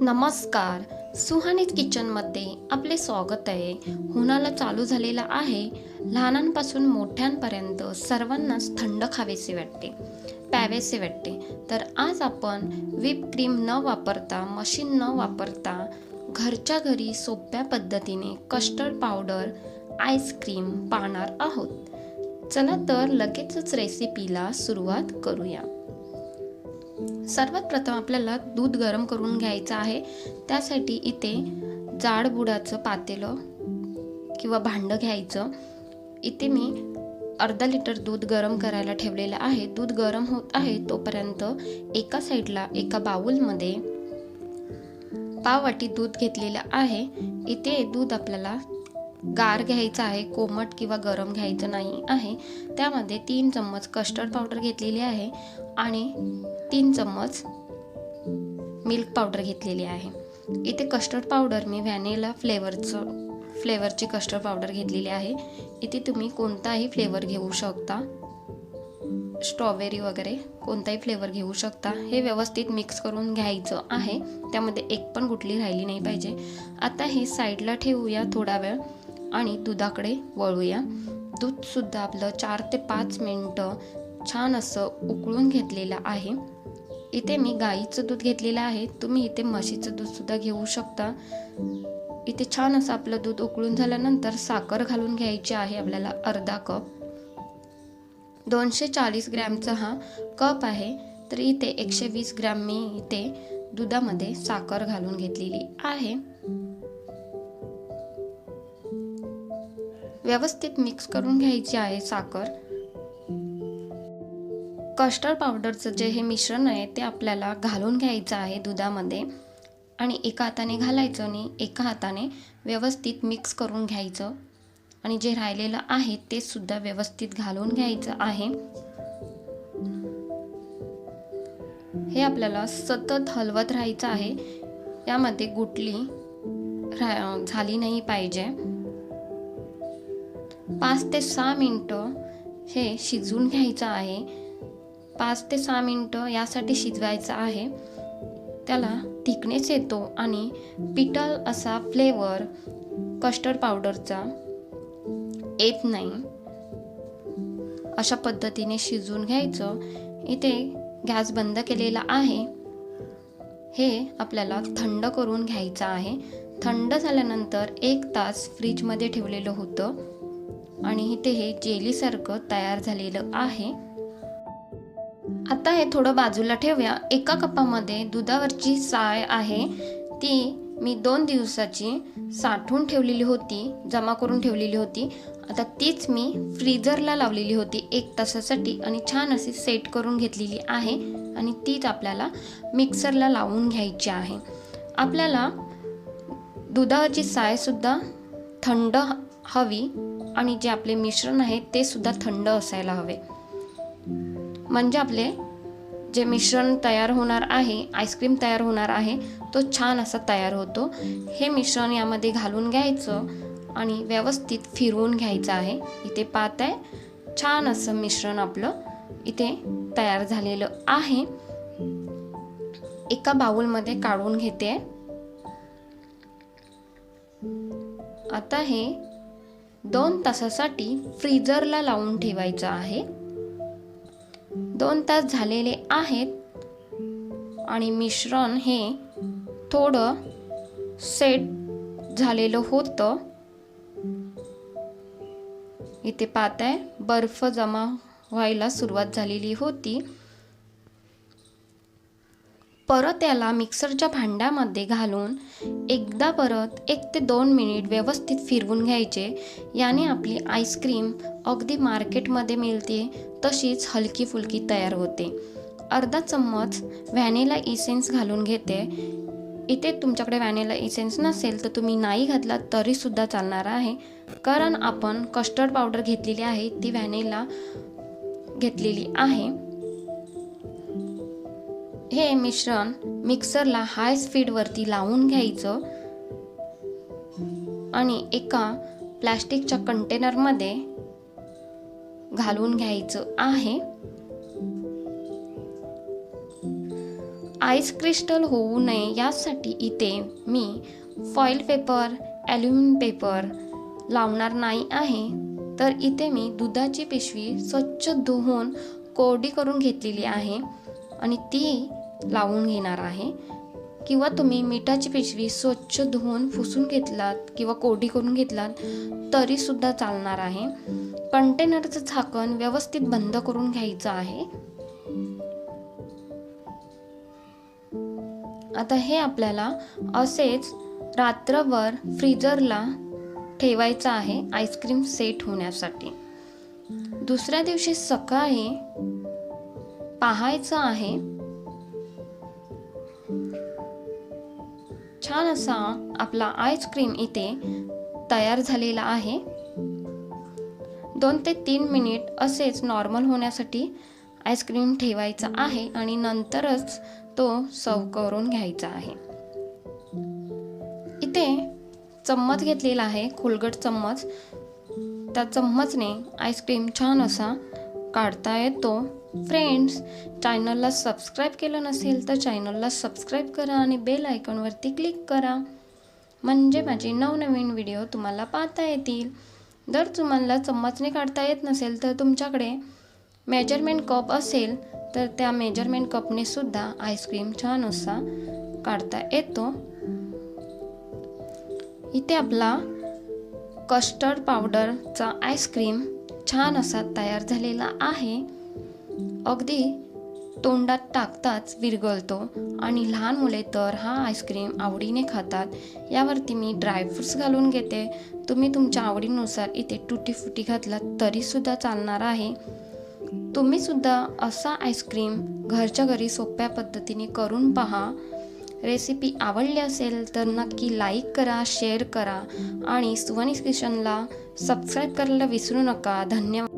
नमस्कार. सुहानीत किचनमध्ये आपले स्वागत आहे. उन्हाळा चालू झालेला आहे. लहानांपासून मोठ्यांपर्यंत सर्वांनाच थंड खावेसे वाटते. प्यावेसे वाटते. तर आज आपण व्हिप क्रीम न वापरता मशीन न वापरता घरच्या घरी सोप्या पद्धतीने कस्टर्ड पावडर आईस्क्रीम पाहणार आहोत. चला तर लगेचच रेसिपीला सुरुवात करूया. सर्वात प्रथम आपल्याला दूध गरम करून घ्यायचं आहे. त्यासाठी इथे जाड बुडाचं पातेलं किंवा भांडं घ्यायचं. इथे मी अर्धा लिटर दूध गरम करायला ठेवलेलं आहे. दूध गरम होत आहे तोपर्यंत एका साईडला एका बाऊलमध्ये पाव वाटी दूध घेतलेलं आहे. इथे दूध आपल्याला गार घ्यायचं आहे कोमट किंवा गरम घ्यायचं नाही आहे. त्यामध्ये तीन चम्मच कस्टर्ड पावडर घेतलेली आहे आणि तीन चम्मच मिल्क पावडर घेतलेली आहे. इथे कस्टर्ड पावडर मी व्हॅनिला फ्लेवरचं फ्लेवरची कस्टर्ड पावडर घेतलेली आहे. इथे तुम्ही कोणताही फ्लेवर घेऊ शकता. स्ट्रॉबेरी वगैरे कोणताही फ्लेवर घेऊ शकता. हे व्यवस्थित मिक्स करून घ्यायचं आहे. त्यामध्ये एक पण गुटली राहिली नाही पाहिजे. आता हे साईडला ठेवूया थोडा वेळ. आणि दुधाकडे वळूया. दूधसुद्धा आपलं चार ते पाच मिनटं छान असं उकळून घेतलेलं आहे. इथे मी गाईचं दूध घेतलेलं आहे. तुम्ही इथे म्हशीचं दूधसुद्धा घेऊ शकता. इथे छान असं आपलं दूध उकळून झाल्यानंतर साखर घालून घ्यायची आहे आपल्याला अर्धा कप. दोनशे चाळीस ग्रॅमचा हा कप आहे. तर इथे एकशे वीस ग्रॅम मी इथे दुधामध्ये साखर घालून घेतलेली आहे. व्यवस्थित मिक्स करून घ्यायची आहे साखर. कस्टर्ड पावडरचं जे हे मिश्रण आहे ते आपल्याला घालून घ्यायचं आहे दुधामध्ये. आणि एका हाताने घालायचं आणि एका हाताने व्यवस्थित मिक्स करून घ्यायचं. आणि जे राहिलेलं आहे ते सुद्धा व्यवस्थित घालून घ्यायचं आहे. हे आपल्याला सतत हलवत राहायचं आहे. यामध्ये गुटली रा झाली नाही पाहिजे. पाच ते सहा मिनटं हे शिजवून घ्यायचं आहे. पाच ते सहा मिनटं यासाठी शिजवायचं आहे. त्याला थिकनेस येतो आणि पिठल असा फ्लेवर कस्टर्ड पावडरचा येत नाही. अशा पद्धतीने शिजवून घ्यायचं. इथे गॅस बंद केलेला आहे. हे आपल्याला थंड करून घ्यायचं आहे. थंड झाल्यानंतर एक तास फ्रीजमध्ये ठेवलेलं होतं. आणि इथे हे जेलीसारखं तयार झालेलं आहे. आता हे थोडं बाजूला ठेवूया. एका कपामध्ये दुधावरची साय आहे. ती मी दोन दिवसाची साठवून ठेवलेली होती जमा करून ठेवलेली होती. आता तीच मी फ्रीजरला लावलेली होती एक तासासाठी आणि छान अशी सेट करून घेतलेली आहे आणि तीच आपल्याला मिक्सरला लावून घ्यायची आहे. आपल्याला दुधाची सायसुद्धा थंड हवी. आणि जे आपले मिश्रण आहे ते सुद्धा थंड असायला हवे. म्हणजे आपले जे मिश्रण तयार होणार आहे आईस्क्रीम तयार होणार आहे तो छान असा तयार होतो. हे मिश्रण यामध्ये घालून घ्यायचं आणि व्यवस्थित फिरवून घ्यायचं आहे. इथे पाहत आहे. छान असं मिश्रण आपलं इथे तयार झालेलं आहे. एका बाउलमध्ये काढून घेते. आता हे दोन तासासाठी फ्रीजरला लावून ठेवायचं आहे. दोन तास झालेले आहेत आणि मिश्रण हे थोडं सेट झालेलं होतं. इथे पाहताय बर्फ जमा व्हायला सुरुवात झालेली होती. परत याला मिक्सरच्या भांड्यामध्ये घालून एकदा परत एक ते दोन मिनिट व्यवस्थित फिरवून घ्यायचे. याने आपली आईस्क्रीम अगदी मार्केटमध्ये मिळते तशीच हलकी फुलकी तयार होते. अर्धा चम्मच व्हॅनिला इसेन्स घालून घेते. इथे तुमच्याकडे व्हॅनिला इसेन्स नसेल तर तुम्ही नाही घातला तरीसुद्धा चालणार आहे. कारण आपण कस्टर्ड पावडर घेतलेली आहे ती व्हॅनिला घेतलेली आहे. हे मिश्रण मिक्सरला हाय स्पीडवरती लावून घ्यायचं आणि एका प्लॅस्टिकच्या कंटेनरमध्ये घालून घ्यायचं आहे. आईस क्रिस्टल होऊ नये यासाठी इथे मी फॉईल पेपर ॲल्युमिनियम पेपर लावणार नाही आहे. तर इथे मी दुधाची पिशवी स्वच्छ धुवून कोरडी करून घेतलेली आहे आणि ती लावून घेणार आहे. किंवा तुम्ही मिठाची पिशवी स्वच्छ धुवून पुसून घेतलात किंवा कोडी करून घेतलात तरीसुद्धा चालणार आहे. कंटेनरचं झाकण व्यवस्थित बंद करून घ्यायचं आहे. आता हे आपल्याला असेच रात्रभर फ्रीजरला ठेवायचं आहे आईस्क्रीम सेट होण्यासाठी. दुसऱ्या दिवशी सकाळी पाहायचं आहे छान असा आपला आईस्क्रीम इथे तयार झालेला आहे. दोन ते तीन मिनिट असेच नॉर्मल होण्यासाठी आईस्क्रीम ठेवायचा आहे आणि नंतरच तो सर्व करून घ्यायचा आहे. इथे चम्मच घेतलेला आहे खोलगट चम्मच. त्या चम्मचने आईस्क्रीम छान असा काढता येतो. फ्रेंड्स चॅनलला सबस्क्राईब केलं नसेल तर चॅनलला सबस्क्राईब करा आणि बेल आयकॉनवरती क्लिक करा. म्हणजे माझे नवनवीन व्हिडिओ तुम्हाला पाहता येतील. जर तुम्हाला चम्मचने काढता येत नसेल तर तुमच्याकडे मेजरमेंट कप असेल तर त्या मेजरमेंट कपने सुद्धा आईस्क्रीम छान असा काढता येतो. इथे आपला कस्टर्ड पावडरचा आईस्क्रीम छान असा तयार झालेला आहे. अगदी तोंडात टाकताच विरघळतो. आणि लहान मुले तर हा आईस्क्रीम आवडीने खातात. यावरती मी ड्रायफ्रूट्स घालून घेते. तुम्ही तुमच्या आवडीनुसार इथे टुटी फुटी घातलात तरीसुद्धा चालणार आहे. तुम्हीसुद्धा असा आईस्क्रीम घरच्या घरी सोप्या पद्धतीने करून पहा. रेसिपी आवडली असेल तर नक्की लाईक करा शेअर करा. आणि सुवनिस किशनला सबस्क्राईब करायला विसरू नका. धन्यवाद.